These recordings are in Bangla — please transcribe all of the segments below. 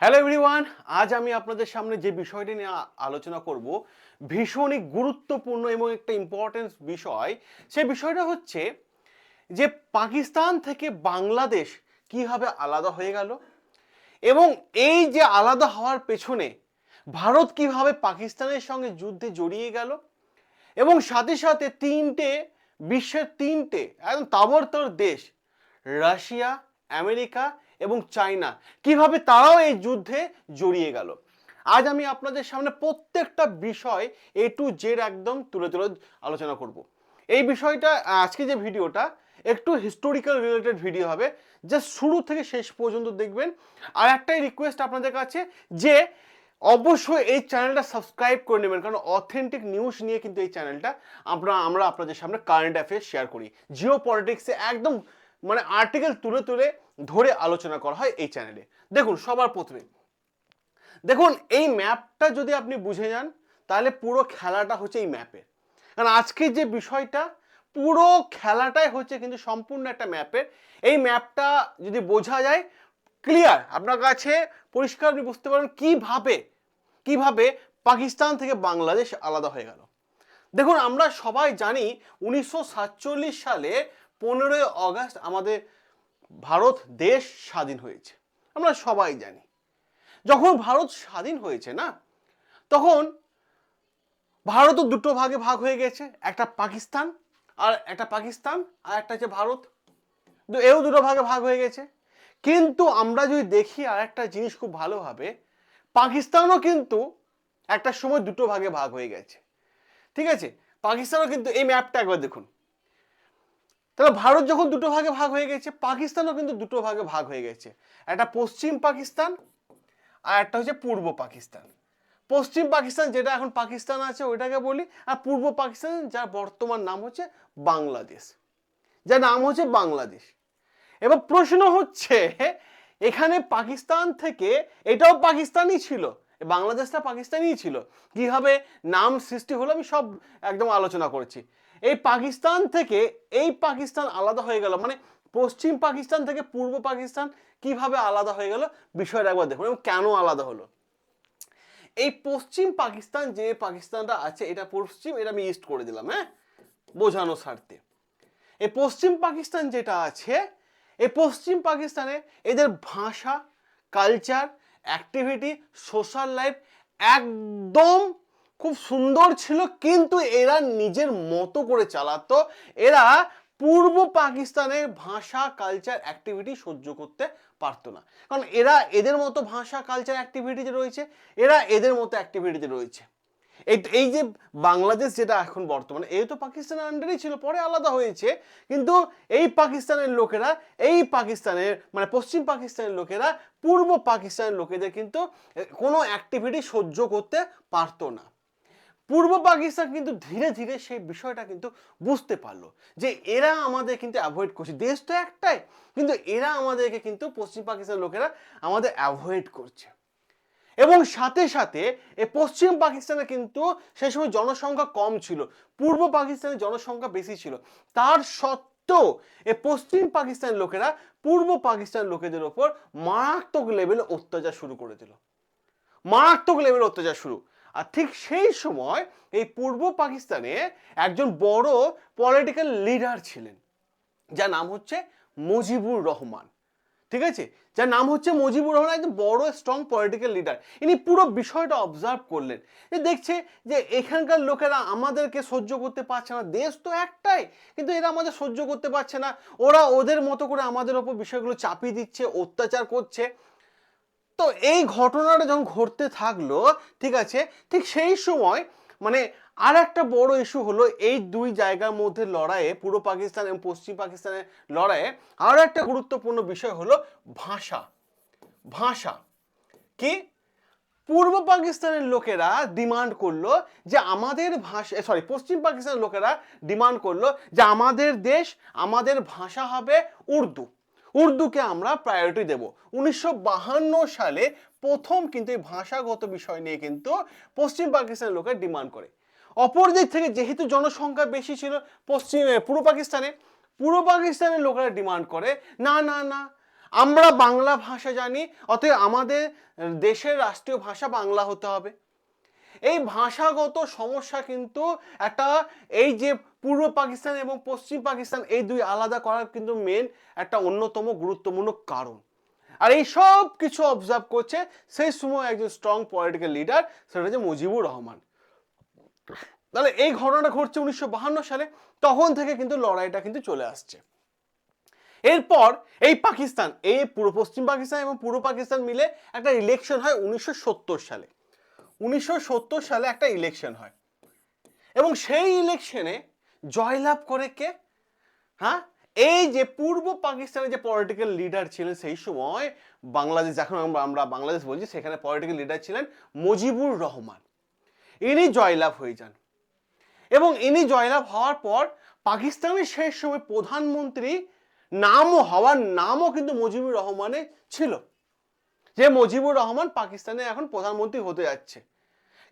হ্যালো এভরিওয়ান আজ আমি আপনাদের সামনে যে বিষয়টি নিয়ে আলোচনা করব, ভীষণই গুরুত্বপূর্ণ এবং একটা ইম্পর্টেন্স বিষয়, সে বিষয়টা হচ্ছে যে পাকিস্তান থেকে বাংলাদেশ কীভাবে আলাদা হয়ে গেল এবং এই যে আলাদা হওয়ার পেছনে ভারত কীভাবে পাকিস্তানের সঙ্গে যুদ্ধে জড়িয়ে গেল এবং সাথে সাথে তিনটে, বিশ্বের তিনটে, একদম তাবড়তর দেশ, রাশিয়া, আমেরিকা এবং চায়না। কীভাবে তারাও এই যুদ্ধে জড়িয়ে গেল? আজ আমি আপনাদের সামনে প্রত্যেকটা বিষয় এ টু জেড একদম তুলে তুলে আলোচনা করব। এই বিষয়টা, আজকে যে ভিডিওটা, একটু হিস্টোরিক্যাল রিলেটেড ভিডিও হবে। জাস্ট শুরু থেকে শেষ পর্যন্ত দেখবেন। আর একটাই রিকোয়েস্ট আপনাদের কাছে যে, অবশ্যই এই চ্যানেলটা সাবস্ক্রাইব করে নেবেন। কারণ অথেন্টিক নিউজ নিয়ে কিন্তু এই চ্যানেলটা আমরা আমরা আপনাদের সামনে কারেন্ট অ্যাফেয়ার্স শেয়ার করি। জিও পলিটিক্সে একদম মানে আর্টিকেল তুলে তুলে ধরে আলোচনা করা হয় এই চ্যানেলে দেখুন, সবার প্রথমে। দেখুন, এই ম্যাপটা যদি আপনি বুঝে যান, তাহলে পুরো খেলাটা হচ্ছে এই ম্যাপের কারণ আজকে যে বিষয়টা, পুরো খেলাটাই হচ্ছে কিন্তু সম্পূর্ণ একটা ম্যাপের এই ম্যাপটা যদি বোঝা যায় ক্লিয়ার আপনার কাছে পরিষ্কার আপনি বুঝতে পারেন কীভাবে, কীভাবে পাকিস্তান থেকে বাংলাদেশ আলাদা হয়ে গেল। দেখুন, আমরা সবাই জানি, উনিশশো সাতচল্লিশ সালে পনেরোই আগস্ট আমাদের ভারত দেশ স্বাধীন হয়েছে। আমরা সবাই জানি। যখন ভারত স্বাধীন হয়েছে না, তখন ভারতও দুটো ভাগে ভাগ হয়ে গেছে, একটা পাকিস্তান আর একটা পাকিস্তান আর একটা হচ্ছে ভারত। এও দুটো ভাগে ভাগ হয়ে গেছে। কিন্তু আমরা যদি দেখি আর একটা জিনিস খুব ভালোভাবে, পাকিস্তানও কিন্তু একটা সময় দুটো ভাগে ভাগ হয়ে গেছে। ঠিক আছে? পাকিস্তানও কিন্তু এই ম্যাপটা একবার দেখুন। তাহলে ভারত যখন দুটো ভাগে ভাগ হয়ে গেছে, পাকিস্তানও কিন্তু দুটো ভাগে ভাগ হয়ে গেছে। একটা পশ্চিম পাকিস্তান আর একটা হচ্ছে পূর্ব পাকিস্তান। পশ্চিম পাকিস্তান যেটা এখন পাকিস্তান আছে, ওইটাকে বলি, আর পূর্ব পাকিস্তান, যার বর্তমান নাম হচ্ছে বাংলাদেশ। যার নাম হচ্ছে বাংলাদেশ। এবার প্রশ্ন হচ্ছে, এখানে পাকিস্তান থেকে এটাও পাকিস্তানই ছিল। বাংলাদেশটা পাকিস্তানই ছিল। কীভাবে নাম সৃষ্টি হলো আমি সব একদম আলোচনা করেছি। এই পাকিস্তান থেকে এই পাকিস্তান আলাদা হয়ে গেল। মানে পশ্চিম পাকিস্তান থেকে পূর্ব পাকিস্তান কীভাবে আলাদা হয়ে গেল বিষয়টা একবার দেখুন এবং কেন আলাদা হলো। এই পশ্চিম পাকিস্তান যে পাকিস্তানটা আছে, এটা পশ্চিম, এটা আমি ইস্ট করে দিলাম হ্যাঁ? বোঝানো স্বার্থে। এই পশ্চিম পাকিস্তান যেটা আছে, এই পশ্চিম পাকিস্তানে এদের ভাষা কালচার অ্যাক্টিভিটি সোশ্যাল লাইফ একদম খুব সুন্দর ছিল, কিন্তু এরা নিজের মতো করে চালাতো। এরা পূর্ব পাকিস্তানের ভাষা কালচার অ্যাক্টিভিটি সহ্য করতে পারতো না। কারণ এরা এদের মতো ভাষা কালচার অ্যাক্টিভিটিতে রয়েছে, এরা এদের মতো অ্যাক্টিভিটিতে রয়েছে। এই যে বাংলাদেশ যেটা এখন বর্তমানে এই তো পাকিস্তানের আন্ডারেই ছিল, পরে আলাদা হয়েছে। কিন্তু এই পাকিস্তানের লোকেরা, এই পাকিস্তানের মানে পশ্চিম পাকিস্তানের লোকেরা, পূর্ব পাকিস্তানের লোকেদের কিন্তু কোনো অ্যাক্টিভিটি সহ্য করতে পারতো না। পূর্ব পাকিস্তান কিন্তু ধীরে ধীরে সেই বিষয়টা কিন্তু বুঝতে পারল যে এরা আমাদের কিন্তু অ্যাভয়েড করছে। দেশ তো একটাই, কিন্তু এরা আমাদেরকে কিন্তু পশ্চিম পাকিস্তানের লোকেরা আমাদের অ্যাভয়েড করছে। এবং সাথে সাথে, এ পশ্চিম পাকিস্তানে কিন্তু সেই সময় জনসংখ্যা কম ছিল। পূর্ব পাকিস্তানের জনসংখ্যা বেশি ছিল। তার সত্ত্বেও, এ পশ্চিম পাকিস্তানের লোকেরা পূর্ব পাকিস্তানের লোকেদের ওপর মারাত্মক লেভেলে অত্যাচার শুরু করে দিল। মারাত্মক লেভেলে অত্যাচার শুরু। আর ঠিক সেই সময়, এই পূর্ব পাকিস্তানে একজন বড় পলিটিক্যাল লিডার ছিলেন। যার নাম হচ্ছে মুজিবুর রহমান। ঠিক আছে? যার নাম হচ্ছে মুজিবুর রহমান, একজন বড় স্ট্রং পলিটিক্যাল লিডার ইনি পুরো বিষয়টা অবজার্ভ করলেন। যে দেখছে যে এখানকার লোকেরা আমাদেরকে সহ্য করতে পারছে না। দেশ তো একটাই, কিন্তু এরা আমাদের সহ্য করতে পারছে না। ওরা ওদের মতো করে আমাদের ওপর বিষয়গুলো চাপিয়ে দিচ্ছে, অত্যাচার করছে। তো এই ঘটনাটা যখন ঘটতে থাকল, ঠিক আছে? ঠিক সেই সময় মানে আর একটা বড় ইস্যু হলো এই দুই জায়গার মধ্যে লড়াইয়ে, পূর্ব পাকিস্তান এবং পশ্চিম পাকিস্তানের লড়াইয়ে আরও একটা গুরুত্বপূর্ণ বিষয় হলো ভাষা। ভাষা। কি? পূর্ব পাকিস্তানের লোকেরা ডিমান্ড করল যে আমাদের ভাষা সরি পশ্চিম পাকিস্তানের লোকেরা ডিমান্ড করল যে আমাদের দেশ, আমাদের ভাষা হবে উর্দু। উর্দুকে আমরা প্রায়োরিটি দেব। উনিশশো সালে প্রথম কিন্তু এই ভাষাগত বিষয় নিয়ে কিন্তু পশ্চিম পাকিস্তানের লোকের ডিমান্ড করে। অপর দিক থেকে যেহেতু জনসংখ্যা বেশি ছিল, পশ্চিম পূর্ব পাকিস্তানে, পূর্ব পাকিস্তানের লোকেরা ডিমান্ড করে। না না না। আমরা বাংলা ভাষা জানি, অতএব আমাদের দেশের রাষ্ট্রীয় ভাষা বাংলা হতে হবে। এই ভাষাগত সমস্যা কিন্তু একটা, এই যে পূর্ব পাকিস্তান এবং পশ্চিম পাকিস্তান, এই দুই আলাদা করার কিন্তু মেন একটা অন্যতম গুরুত্বপূর্ণ কারণ। আর এই সব কিছু অবজার্ভ করছে সেই সময় একজন স্ট্রং পলিটিক্যাল লিডার সেটা হচ্ছে মুজিবুর রহমান। তাহলে এই ঘটনাটা ঘটছে উনিশশো সালে, তখন থেকে কিন্তু লড়াইটা কিন্তু চলে আসছে। এরপর এই পাকিস্তান, এই পূর্ব পশ্চিম পাকিস্তান এবং পূর্ব পাকিস্তান মিলে একটা ইলেকশন হয় উনিশশো সত্তর সালে। উনিশশো সত্তর সালে একটা ইলেকশন হয়। এবং সেই ইলেকশনে জয়লাভ করে কে? হ্যাঁ? এই যে পূর্ব পাকিস্তানের যে পলিটিক্যাল লিডার ছিলেন সেই সময় বাংলাদেশ, এখন আমরা আমরা বাংলাদেশ বলছি, সেখানে পলিটিক্যাল লিডার ছিলেন মুজিবুর রহমান। ইনি জয়লাভ হয়ে যান। এবং ইনি জয়লাভ হওয়ার পর পাকিস্তানের শেষ সময় প্রধানমন্ত্রী নামও হওয়ার নামও কিন্তু মুজিবুর রহমানের ছিল। যে মুজিবুর রহমান পাকিস্তানে এখন প্রধানমন্ত্রী হতে যাচ্ছে।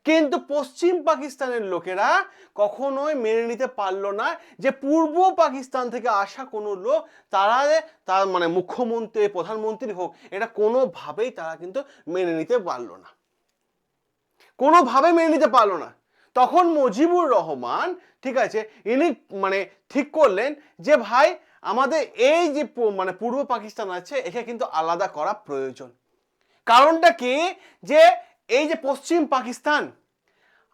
কিন্তু পশ্চিম পাকিস্তানের লোকেরা কখনোই মেনে নিতে পারল না যে পূর্ব পাকিস্তান থেকে আসা কোনো লোক, তারা তার মানে মুখ্যমন্ত্রী, প্রধানমন্ত্রী হোক, এটা কোনোভাবেই তারা কিন্তু মেনে নিতে পারল না। কোনোভাবে মেনে নিতে পারল না। তখন মুজিবুর রহমান, ঠিক আছে, ইনি মানে ঠিক করলেন যে, ভাই, আমাদের এই যে মানে পূর্ব পাকিস্তান আছে, একে কিন্তু আলাদা করা প্রয়োজন। কারণটা কি? যে, এই যে পশ্চিম পাকিস্তান,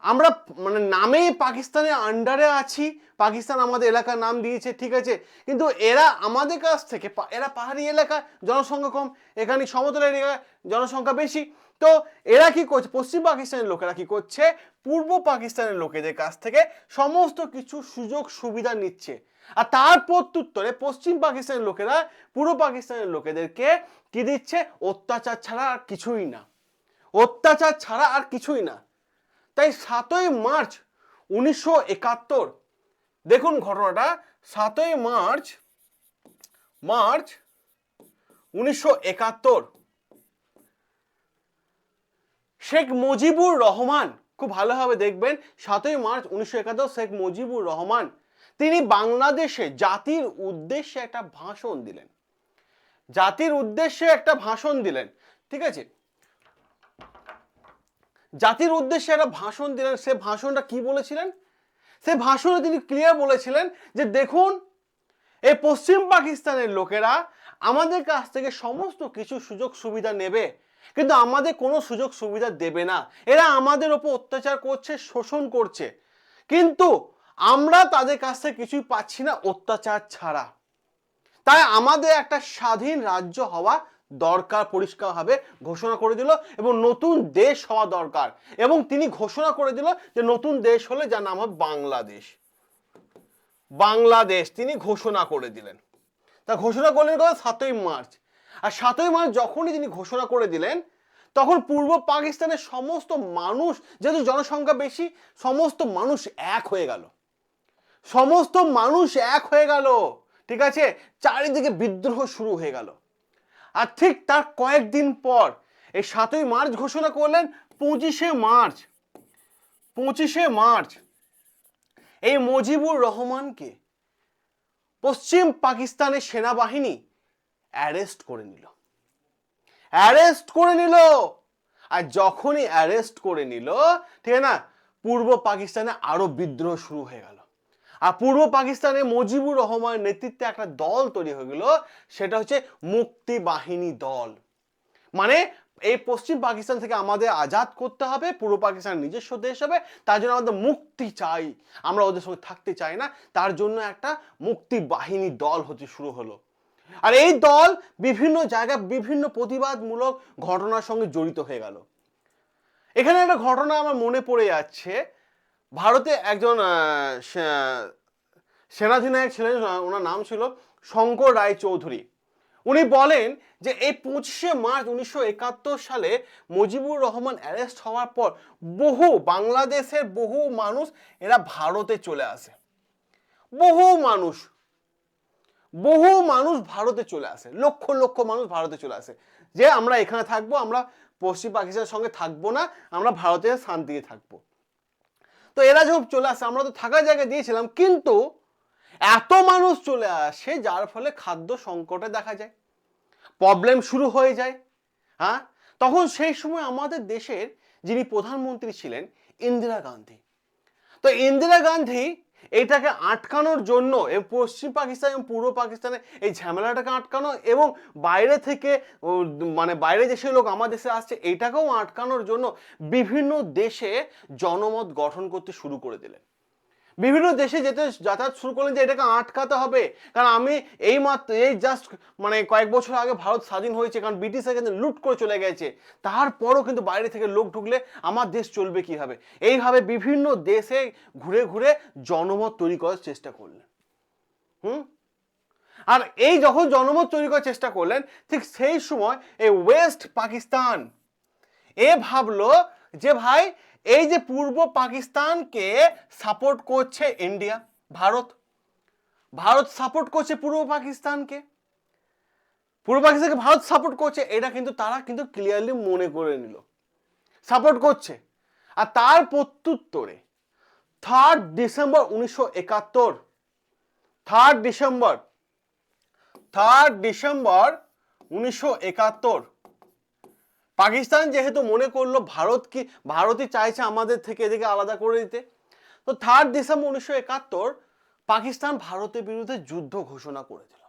আমরা মানে নামেই পাকিস্তানের আন্ডারে আছি, পাকিস্তান আমাদের এলাকার নাম দিয়েছে, ঠিক আছে, কিন্তু এরা আমাদের কাছ থেকে, এরা পাহাড়ি এলাকা, জনসংখ্যা কম, এখানে সমতল এলাকা, জনসংখ্যা বেশি তো এরা কি করছে? পশ্চিম পাকিস্তানের লোকেরা কি করছে? পূর্ব পাকিস্তানের লোকেদের কাছ থেকে সমস্ত কিছু সুযোগ সুবিধা নিচ্ছে। আর তার প্রত্যুত্তরে পশ্চিম পাকিস্তানের লোকেরা পূর্ব পাকিস্তানের লোকেদেরকে কি দিচ্ছে? অত্যাচার ছাড়া আর কিছুই না। অত্যাচার ছাড়া আর কিছুই না। তাই সাতই মার্চ উনিশশো একাত্তর, দেখুন ঘটনাটা, সাতই মার্চ মার্চ উনিশশো একাত্তর শেখ মুজিবুর রহমান, খুব ভালোভাবে দেখবেন, সাতই মার্চ উনিশশো একাত্তর শেখ মুজিবুর রহমান, তিনি বাংলাদেশে জাতির উদ্দেশ্যে একটা ভাষণ দিলেন। জাতির উদ্দেশ্যে একটা ভাষণ দিলেন, ঠিক আছে? জাতির উদ্দেশ্যে একটা ভাষণ দিলেন, সে ভাষণটা কি বলেছিলেন? সে ভাষণে তিনি ক্লিয়ার বলেছিলেন যে দেখুন, এই পশ্চিম পাকিস্তানের লোকেরা আমাদের কাছ থেকে সমস্ত কিছু সুযোগ সুবিধা নেবে কিন্তু আমাদের কোনো সুযোগ সুবিধা দেবে না। এরা আমাদের ওপর অত্যাচার করছে, শোষণ করছে। কিন্তু আমরা তাদের কাছ থেকে কিছুই পাচ্ছি না অত্যাচার ছাড়া। তাই আমাদের একটা স্বাধীন রাজ্য হওয়া দরকার, পরিষ্কারভাবে ঘোষণা করে দিল এবং নতুন দেশ হওয়া দরকার। এবং তিনি ঘোষণা করে দিল যে নতুন দেশ হলে যার নাম হবে বাংলাদেশ। বাংলাদেশ তিনি ঘোষণা করে দিলেন। তা ঘোষণা করলেন কথা সাতই মার্চ। আর সাতই মার্চ যখনই তিনি ঘোষণা করে দিলেন, তখন পূর্ব পাকিস্তানের সমস্ত মানুষ, যেহেতু জনসংখ্যা বেশি, সমস্ত মানুষ এক হয়ে গেল। সমস্ত মানুষ এক হয়ে গেল। ঠিক আছে? চারিদিকে বিদ্রোহ শুরু হয়ে গেল। আর ঠিক তার কয়েকদিন পর, এই সাতই মার্চ ঘোষণা করলেন পঁচিশে মার্চ। পঁচিশে মার্চ। এই মজিবুর রহমানকে পশ্চিম পাকিস্তানের সেনাবাহিনী অ্যারেস্ট করে নিল। অ্যারেস্ট করে নিল। আর যখনই অ্যারেস্ট করে নিল, ঠিক না? পূর্ব পাকিস্তানে আরও বিদ্রোহ শুরু হয়ে গেল। আর পূর্ব পাকিস্তানে মুজিবুর রহমানের নেতৃত্বে একটা দল তৈরি হয়ে গেল, সেটা হচ্ছে মুক্তি বাহিনী দল। মানে এই পশ্চিম পাকিস্তান থেকে আমাদের আজাদ করতে হবে, পূর্ব পাকিস্তান নিজস্ব দেশ হবে, তার জন্য আমাদের মুক্তি চাই। আমরা ওদের সঙ্গে থাকতে চাই না, তার জন্য একটা মুক্তি বাহিনী দল হতে শুরু হলো। আর এই দল বিভিন্ন জায়গায় বিভিন্ন প্রতিবাদমূলক ঘটনার সঙ্গে জড়িত হয়ে গেল। এখানে একটা ঘটনা আমার মনে পড়ে যাচ্ছে। ভারতে একজন সেনাধিনায়ক ছিলেন ওনার নাম ছিল শঙ্কর রায় চৌধুরী উনি বলেন যে এই পঁচিশে মার্চ উনিশশো একাত্তর সালে মুজিবুর রহমান অ্যারেস্ট হওয়ার পর বহু বাংলাদেশের বহু মানুষ এরা ভারতে চলে আসে। বহু মানুষ বহু মানুষ ভারতে চলে আসে, লক্ষ লক্ষ মানুষ ভারতে চলে আসে। যে আমরা এখানে থাকব, আমরা পশ্চিম পাকিস্তানের সঙ্গে থাকব না, আমরা ভারতে শান্তিতে থাকব। তো এরা যখন চলে আসে, আমরা তো থাকার জায়গা দিয়েছিলাম, কিন্তু এত মানুষ চলে আসে যার ফলে খাদ্য সংকটে দেখা যায় প্রবলেম শুরু হয়ে যায় হ্যাঁ? তখন সেই সময় আমাদের দেশের যিনি প্রধানমন্ত্রী ছিলেন, ইন্দিরা গান্ধী। তো ইন্দিরা গান্ধী এটাকে আটকানোর জন্য পশ্চিম পাকিস্তান এবং পূর্ব পাকিস্তানে এই ঝামেলাটাকে আটকানো এবং বাইরে থেকে মানে বাইরে দেশের লোক আমাদের দেশে আসছে, এটাকেও আটকানোর জন্য বিভিন্ন দেশে জনমত গঠন করতে শুরু করে দিলেন। বিভিন্ন দেশে যেতে যাতায়াত শুরু করলেন যে এটাকে আটকাতে হবে। কারণ আমি এই মাত্র, এই জাস্ট মানে কয়েক বছর আগে ভারত স্বাধীন হয়েছে, কারণ ব্রিটিশরা কিন্তু লুট করে চলে গেছে। তারপরও কিন্তু বাইরে থেকে লোক ঢুকলে আমার দেশ চলবে কীভাবে? এইভাবে বিভিন্ন দেশে ঘুরে ঘুরে জনমত তৈরি করার চেষ্টা করলেন। হুম? আর এই যখন জনমত তৈরি করার চেষ্টা করলেন, ঠিক সেই সময় এই ওয়েস্ট পাকিস্তান এ ভাবলো যে ভাই এই যে পূর্ব পাকিস্তানকে সাপোর্ট করছে ইন্ডিয়া ভারত। ভারত সাপোর্ট করছে পূর্ব পাকিস্তানকে। পূর্ব পাকিস্তানকে ভারত সাপোর্ট করছে, এটা কিন্তু তারা কিন্তু ক্লিয়ারলি মনে করে নিল। সাপোর্ট করছে। আর তার প্রত্যুত্তরে থার্ড ডিসেম্বর উনিশশো একাত্তর থার্ড ডিসেম্বর থার্ড ডিসেম্বর উনিশশো একাত্তর পাকিস্তান যেহেতু মনে করল ভারত কি, ভারতই চাইছে আমাদের থেকে এদিকে আলাদা করে দিতে, তো থার্ড ডিসেম্বর উনিশশো একাত্তর পাকিস্তান ভারতের বিরুদ্ধে যুদ্ধ ঘোষণা করে দিল।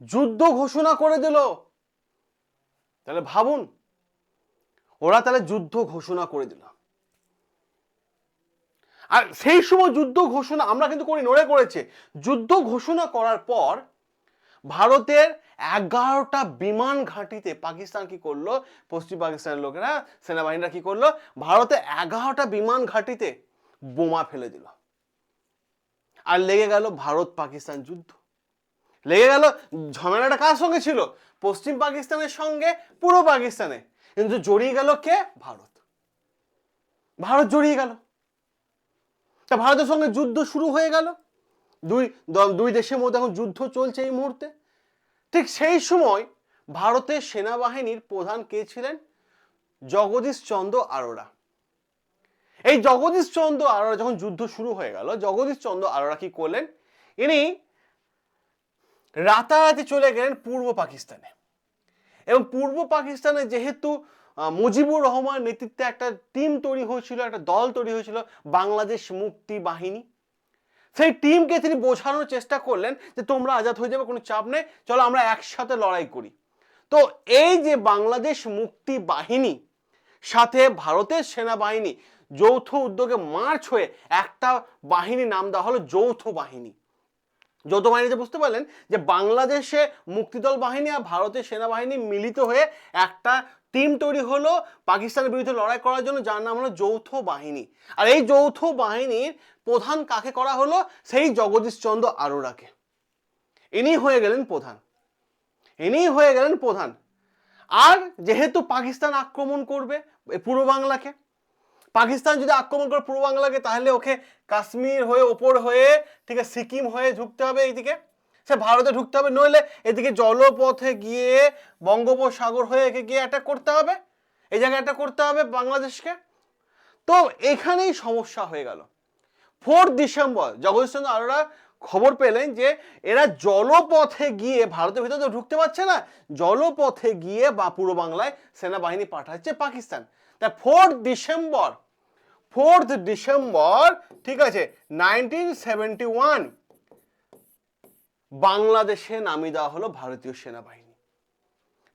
যুদ্ধ ঘোষণা করে দিল। তাহলে ভাবুন, ওরা তাহলে যুদ্ধ ঘোষণা করে দিল। আর সেই সময় যুদ্ধ ঘোষণা আমরা কিন্তু করি নড়ে করেছে। যুদ্ধ ঘোষণা করার পর ভারতের এগারোটা বিমান ঘাঁটিতে পাকিস্তান কি করল? পশ্চিম পাকিস্তানের লোকেরা, সেনাবাহিনীরা কি করল? ভারতে এগারোটা বিমান ঘাঁটিতে বোমা ফেলে দিল। আর লেগে গেল ভারত পাকিস্তান যুদ্ধ। লেগে গেল ঝামেলাটা কার সঙ্গে ছিল? পশ্চিম পাকিস্তানের সঙ্গে, পূর্ব পাকিস্তানে। কিন্তু জড়িয়ে গেল কে? ভারত। ভারত জড়িয়ে গেল। তা ভারতের সঙ্গে যুদ্ধ শুরু হয়ে গেল। দুই দুই দেশের মধ্যে এখন যুদ্ধ চলছে এই মুহূর্তে। ঠিক সেই সময় ভারতের সেনাবাহিনীর প্রধান কে ছিলেন? জগদীশ চন্দ্র আরোরা। এই জগদীশ চন্দ্র আরোরা যখন যুদ্ধ শুরু হয়ে গেল, জগদীশ চন্দ্র আরোরা কি করলেন? ইনি রাতারাতি চলে গেলেন পূর্ব পাকিস্তানে। এবং পূর্ব পাকিস্তানে যেহেতু মুজিবুর রহমান নেতৃত্বে একটা টিম তৈরি হয়েছিল, একটা দল তৈরি হয়েছিল, বাংলাদেশ মুক্তি বাহিনী। সেই টিমকে তিনি বোঝানোর চেষ্টা করলেন যে তোমরা আজাদ হয়ে যাবে, কোনো চাপ নেই। চলো আমরা একসাথে লড়াই করি। তো এই যে বাংলাদেশ মুক্তি বাহিনী, সাথে ভারতের সেনাবাহিনী, যৌথ উদ্যোগে মার্চ হয়ে একটা বাহিনী নাম দেওয়া হলো যৌথ বাহিনী। যৌথ বাহিনীতে বুঝতে পারলেন যে বাংলাদেশে মুক্তিদল বাহিনী আর ভারতের সেনাবাহিনী মিলিত হয়ে একটা টিম তৈরি হলো পাকিস্তানের বিরুদ্ধে লড়াই করার জন্য, যার নাম হলো যৌথ বাহিনী। আর এই যৌথ বাহিনীর প্রধান কাকে করা হলো? সেই জগদীশ চন্দ্র আরোরাকে। ইনি হয়ে গেলেন প্রধান। ইনি হয়ে গেলেন প্রধান। আর যেহেতু পাকিস্তান আক্রমণ করবে পূর্ব বাংলাকে পাকিস্তান যদি আক্রমণ করে পূর্ব বাংলাকে, তাহলে ওকে কাশ্মীর হয়ে, ওপর হয়ে, ঠিক আছে, সিকিম হয়ে ঢুকতে হবে এইদিকে। সে ভারতে ঢুকতে হবে, নইলে এদিকে জলপথে গিয়ে বঙ্গোপসাগর হয়ে একে গিয়ে অ্যাটাক করতে হবে। এই জায়গায় অ্যাটাক করতে হবে বাংলাদেশকে। তো এখানেই সমস্যা হয়ে গেল। ফোর্থ ডিসেম্বর, জগদীশচন্দ্র আরোরা খবর পেলেন যে এরা জলপথে গিয়ে ভারতের ভিতরে তো ঢুকতে পারছে না, জলপথে গিয়ে বা পূর্ব বাংলায় সেনাবাহিনী পাঠাচ্ছে পাকিস্তান। তা ফোর্থ ডিসেম্বর ফোর্থ ডিসেম্বর, ঠিক আছে, নাইনটিন সেভেন্টি ওয়ান, বাংলাদেশে নামিয়ে দেওয়া হলো ভারতীয় সেনাবাহিনী।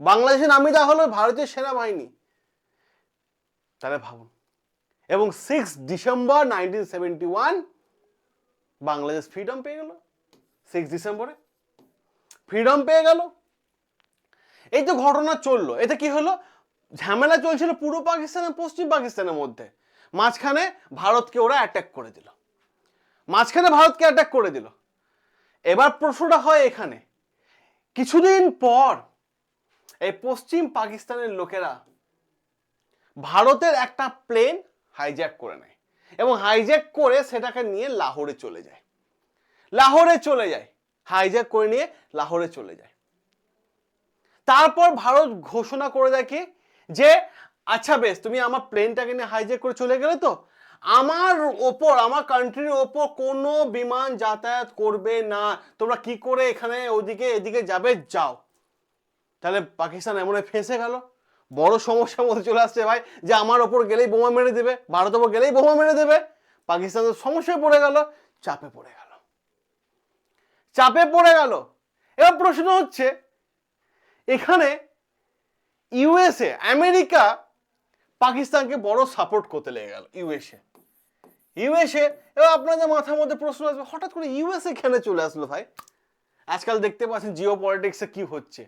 বাংলাদেশে নামিয়ে দেওয়া হলো ভারতীয় সেনাবাহিনী। তাহলে ভাবুন। এবং six December nineteen seventy one, Bangladesh freedom পেয়ে গেল। সিক্স ডিসেম্বরে ফ্রিডম পেয়ে গেল। এই তো ঘটনা চলল। এতে কি হলো? ঝামেলা চলছিল পূর্ব পাকিস্তান আর পশ্চিম পাকিস্তানের মধ্যে। মাঝখানে ভারতকে ওরা অ্যাটাক করে দিল। মাঝখানে ভারতকে অ্যাটাক করে দিল। এবার প্রশ্নটা হয় এখানে, কিছুদিন পর এই পশ্চিম পাকিস্তানের লোকেরা ভারতের একটা প্লেন হাইজ্যাক করে নেয় এবং হাইজ্যাক করে সেটাকে নিয়ে লাহোরে চলে যায়। লাহোরে চলে যায় হাইজ্যাক করে নিয়ে লাহোরে চলে যায়। তারপর ভারত ঘোষণা করে দেখে যে আচ্ছা বেশ, তুমি আমার প্লেনটাকে নিয়ে হাইজ্যাক করে চলে গেলে তো? আমার ওপর, আমার কান্ট্রির ওপর কোনো বিমান যাতায়াত করবে না। তোমরা কি করে এখানে ওদিকে এদিকে যাবে? যাও। তাহলে পাকিস্তান এমন ফেঁসে গেল। বড় সমস্যার মধ্যে চলে আসছে ভাই, যে আমার ওপর গেলেই বোমা মেরে দেবে ভারত ওপর গেলেই বোমা মেরে দেবে। পাকিস্তান সমস্যায় পড়ে গেল, চাপে পড়ে গেল। চাপে পড়ে গেল। এবার প্রশ্ন হচ্ছে, এখানে ইউএসএ আমেরিকা পাকিস্তানকে বড় সাপোর্ট করতে লেগে গেল ইউএসএ ইউএসএ এবার আপনাদের মাথার মধ্যে প্রশ্ন আসবে, হঠাৎ করে ইউএসএ কেন চলে আসলো ভাই? আজকাল দেখতে পাচ্ছেন জিও পলিটিক্সে কি হচ্ছে।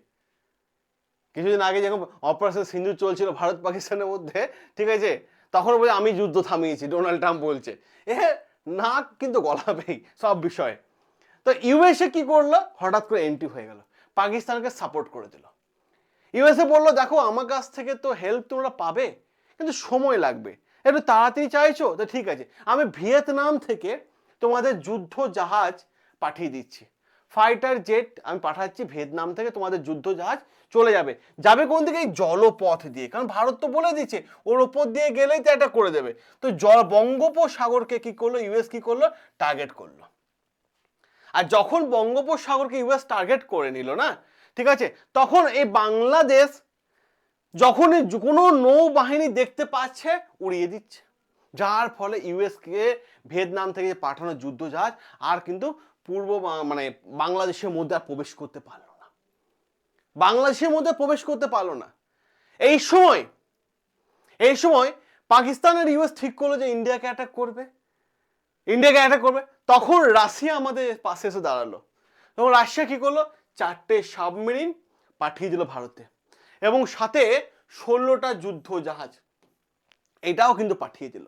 কিছুদিন আগে যখন অপারেশন সিন্ধু চলছিল ভারত পাকিস্তানের মধ্যে, ঠিক আছে? তখন বলে আমি যুদ্ধ থামিয়েছি ডোনাল্ড ট্রাম্প বলছে। এ, নাক কিন্তু গলাবেই সব বিষয়ে। তো ইউএসএ কি করল? হঠাৎ করে এন্ট্রি হয়ে গেল, পাকিস্তানকে সাপোর্ট করে দিল। ইউএসএ বলল, দেখো, আমার কাছ থেকে তো হেল্প তোমরা পাবে কিন্তু সময় লাগবে। একটু তাড়াতাড়ি চাইছো? তো ঠিক আছে। আমি ভিয়েতনাম থেকে তোমাদের যুদ্ধ জাহাজ পাঠিয়ে দিচ্ছি। ফাইটার জেট আমি পাঠাচ্ছি, ভিয়েতনাম থেকে তোমাদের যুদ্ধ জাহাজ চলে যাবে। যাবে কোন দিকে? এই জলপথ দিয়ে। কারণ ভারত তো বলে দিচ্ছে, ওর ওপর দিয়ে গেলেই তো এটা করে দেবে। তো জল, বঙ্গোপসাগরকে কি করল? ইউএস কি করল? টার্গেট করল। আর যখন বঙ্গোপসাগরকে ইউএস টার্গেট করে নিল না, ঠিক আছে? তখন এই বাংলাদেশ যখনই কোনো নৌবাহিনী দেখতে পাচ্ছে, উড়িয়ে দিচ্ছে। যার ফলে ইউএসকে ভিয়েতনাম থেকে পাঠানো যুদ্ধ জাহাজ আর কিন্তু পূর্ব মানে বাংলাদেশের মধ্যে আর প্রবেশ করতে পারল না। বাংলাদেশের মধ্যে প্রবেশ করতে পারল না। এই সময় এই সময় পাকিস্তানের ইউএস ঠিক করল যে ইন্ডিয়াকে অ্যাটাক করবে। ইন্ডিয়াকে অ্যাটাক করবে। তখন রাশিয়া আমাদের পাশে এসে দাঁড়াল। তখন রাশিয়া কি করল? চারটে সাবমেরিন পাঠিয়ে দিল ভারতে। এবং সাথে ষোলোটা যুদ্ধ জাহাজ। এটাও কিন্তু পাঠিয়ে দিল।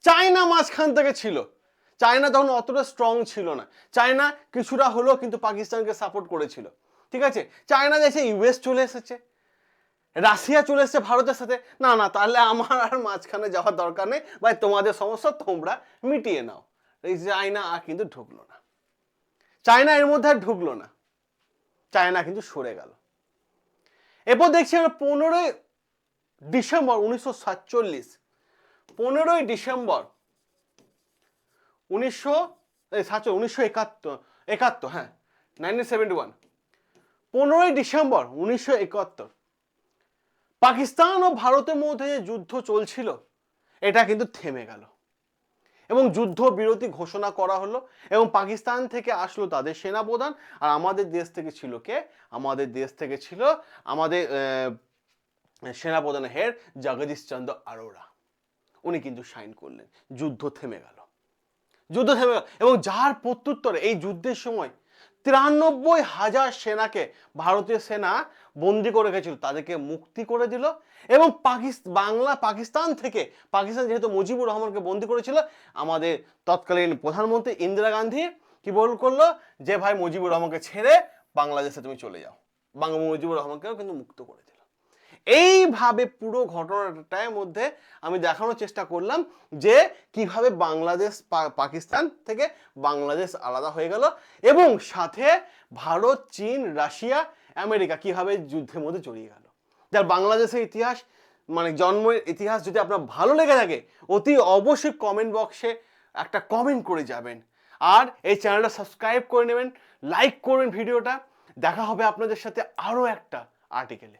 চায়না মাঝখান থেকে ছিল। চায়না তখন অতটা স্ট্রং ছিল না। চায়না কিছুটা হলেও কিন্তু পাকিস্তানকে সাপোর্ট করেছিল। ঠিক আছে? চায়না দেশে ইউএস চলে এসেছে। রাশিয়া চলে এসেছে ভারতের সাথে। না না, তাহলে আমার আর মাঝখানে যাওয়ার দরকার নেই। ভাই, তোমাদের সমস্যা, তোমরা মিটিয়ে নাও। এই চায়না আর কিন্তু ঢুকলো না। চায়না এর মধ্যে আর ঢুকলো না। চায়না কিন্তু সরে গেল। এরপর দেখছি আমরা পনেরোই ডিসেম্বর উনিশশো সাতচল্লিশ। পনেরোই ডিসেম্বর উনিশশো সাতচল্লিশ, উনিশশো একাত্তর একাত্তর হ্যাঁ নাইনটিন সেভেন্টি ওয়ান পনেরোই ডিসেম্বর উনিশশো একাত্তর। পাকিস্তান ও ভারতের মধ্যে যে যুদ্ধ চলছিল, এটা কিন্তু থেমে গেল। এবং যুদ্ধ বিরতি ঘোষণা করা হলো এবং পাকিস্তান থেকে আসলো তাদের সেনাপ্রধান। আর আমাদের দেশ থেকে ছিল কে? আমাদের দেশ থেকে ছিল আমাদের আহ, সেনাপ্রধানের হেড জগদীশ চন্দ্র আরোরা। উনি কিন্তু সাইন করলেন। যুদ্ধ থেমে গেল। যুদ্ধ থেমে গেল এবং যার প্রত্যুত্তরে এই যুদ্ধের সময় তিরানব্বই হাজার সেনাকে ভারতীয় সেনা বন্দি করে রেখেছিল, তাদেরকে মুক্তি করে দিল এবং পাকিস্তান বাংলা, পাকিস্তান থেকে, পাকিস্তান যেহেতু মুজিবুর রহমানকে বন্দি করেছিল, আমাদের তৎকালীন প্রধানমন্ত্রী ইন্দিরা গান্ধী কি বল করল? যে ভাই মুজিবুর রহমানকে ছেড়ে বাংলাদেশে তুমি চলে যাও। বাংলা মুজিবুর রহমানকেও কিন্তু মুক্ত করে দিল। এইভাবে পুরো ঘটনাটার মধ্যে আমি দেখানোর চেষ্টা করলাম যে কীভাবে বাংলাদেশ পাকিস্তান থেকে বাংলাদেশ আলাদা হয়ে গেল এবং সাথে ভারত, চীন, রাশিয়া, আমেরিকা কীভাবে যুদ্ধের মধ্যে জড়িয়ে গেল। যার বাংলাদেশের ইতিহাস মানে জন্মের ইতিহাস যদি আপনার ভালো লেগে থাকে, অতি অবশ্যই কমেন্ট বক্সে একটা কমেন্ট করে যাবেন। আর এই চ্যানেলটা সাবস্ক্রাইব করে নেবেন লাইক করবেন ভিডিওটা। দেখা হবে আপনাদের সাথে আরও একটা আর্টিকেলে